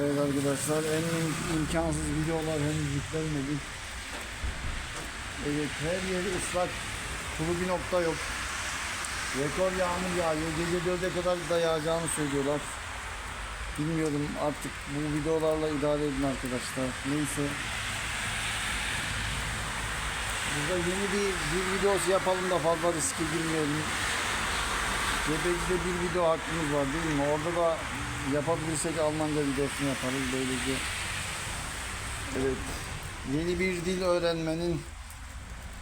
Evet arkadaşlar en im- imkansız videolar henüz yüklenmedi. Evet her yeri ıslak. Kuru bir nokta yok. Rekor yağmur yağıyor. Gece 4'e kadar da yağacağını söylüyorlar. Bilmiyorum artık bu videolarla idare edin arkadaşlar. Neyse. Burada yeni bir, bir videosu yapalım da fazla riske girmeyelim. Cebeci'de bir video hakkımız var değil mi? Orada da yapabilirsek Almanca videosunu yaparız böylece. Evet. Yeni bir dil öğrenmenin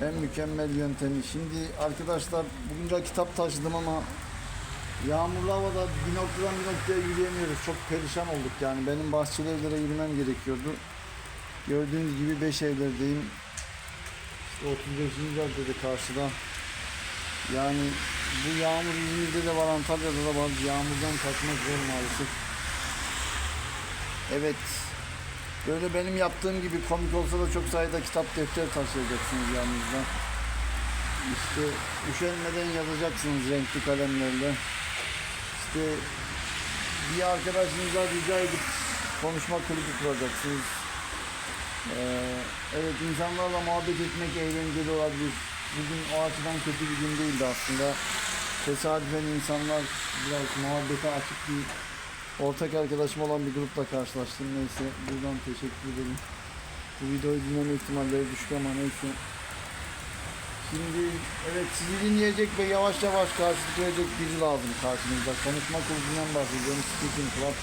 en mükemmel yöntemi. Şimdi arkadaşlar de kitap taşıdım ama yağmurlu havada bir noktadan bir noktaya yürüyemiyoruz. Çok perişan olduk yani. Benim bahçeli evlere yürümem gerekiyordu. Gördüğünüz gibi 5 evlerdeyim. İşte 35. caddede karşıda. Yani bu yağmur İzmir'de de var, Antalya'da da var. Yağmurdan kaçmak zor maalesef. Evet. Böyle benim yaptığım gibi komik olsa da çok sayıda kitap defter taşıyacaksınız yanınızda. İşte üşenmeden yazacaksınız renkli kalemlerle. İşte bir arkadaşınıza rica edip konuşma kulübü kuracaksınız. Ee, evet insanlarla muhabbet etmek eğlenceli olabilir. Bugün o açıdan kötü bir gün değildi aslında. Tesadüfen insanlar biraz muhabbete açık bir ortak arkadaşım olan bir grupla karşılaştım. Neyse buradan teşekkür ederim. Bu videoyu dinleme ihtimalleri düşük ama neyse. Şimdi evet sizi dinleyecek ve yavaş yavaş karşılık verecek biri lazım karşınızda. Konuşma kursundan bahsediyorum. Speaking Club.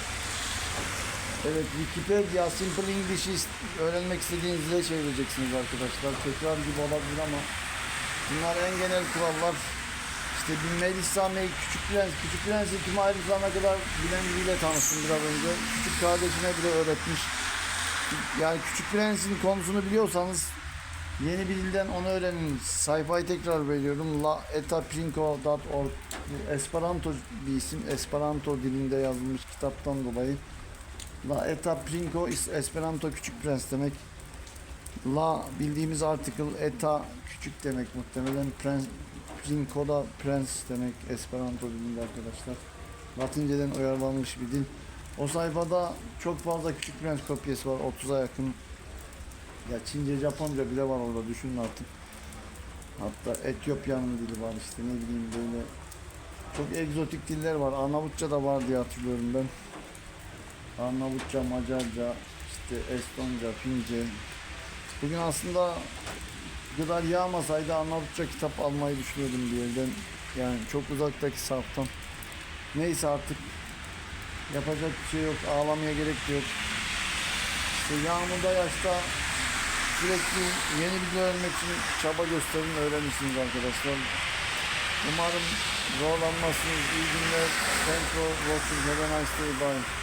Evet Wikipedia Simple English'i öğrenmek istediğinizde çevireceksiniz arkadaşlar. Tekrar gibi olabilir ama bunlar en genel kurallar. İşte bir Melisa May, Küçük Prens, Küçük Prens'i kim ayrılana kadar bilen biriyle tanıştım biraz önce. Küçük kardeşine bile öğretmiş. Yani Küçük Prens'in konusunu biliyorsanız yeni bir dilden onu öğrenin. Sayfayı tekrar veriyorum. laetaprinko.org Esperanto bir isim. Esperanto dilinde yazılmış kitaptan dolayı. La Eta Prinko Esperanto küçük prens demek. La bildiğimiz article Eta küçük demek muhtemelen. Prens, Prinko da prens demek Esperanto dilinde arkadaşlar. Latinceden uyarlanmış bir dil. O sayfada çok fazla küçük prens kopyası var. 30'a yakın. Ya Çince, Japonca bile var orada düşünün artık. Hatta Etiyopya'nın dili var işte ne bileyim böyle. Çok egzotik diller var. Arnavutça da var diye hatırlıyorum ben. Arnavutça, Macarca, işte Estonca, Fince. Bugün aslında bu kadar yağmasaydı Arnavutça kitap almayı düşünüyordum bir yerden. Yani çok uzaktaki saftan. Neyse artık yapacak bir şey yok. Ağlamaya gerek yok. İşte yağmurda yaşta sürekli yeni bir öğrenmek için çaba gösterin öğrenirsiniz arkadaşlar. Umarım zorlanmazsınız. İyi günler. Thanks for watching. Have a nice day. Bye.